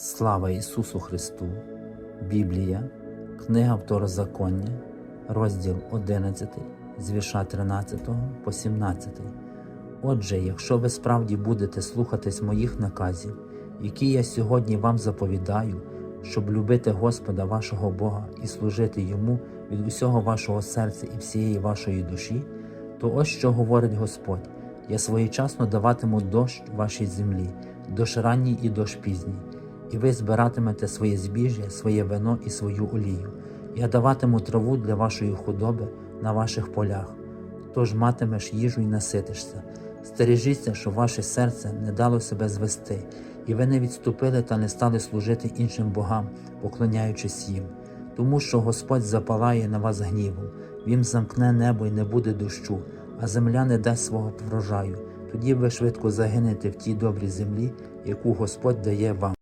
Слава Ісусу Христу! Біблія, Книга Второзаконня, розділ 11, з вірша 13 по 17. Отже, якщо ви справді будете слухатись моїх наказів, які я сьогодні вам заповідаю, щоб любити Господа вашого Бога і служити Йому від усього вашого серця і всієї вашої душі, то ось що говорить Господь: я своєчасно даватиму дощ вашій землі, дощ ранній і дощ пізній, і ви збиратимете своє збіжжя, своє вино і свою олію. Я даватиму траву для вашої худоби на ваших полях. Тож матимеш їжу і наситишся. Стережіться, щоб ваше серце не дало себе звести, і ви не відступили та не стали служити іншим богам, поклоняючись їм. Тому що Господь запалає на вас гнівом, Він замкне небо і не буде дощу, а земля не дасть свого врожаю. Тоді ви швидко загинете в тій добрій землі, яку Господь дає вам.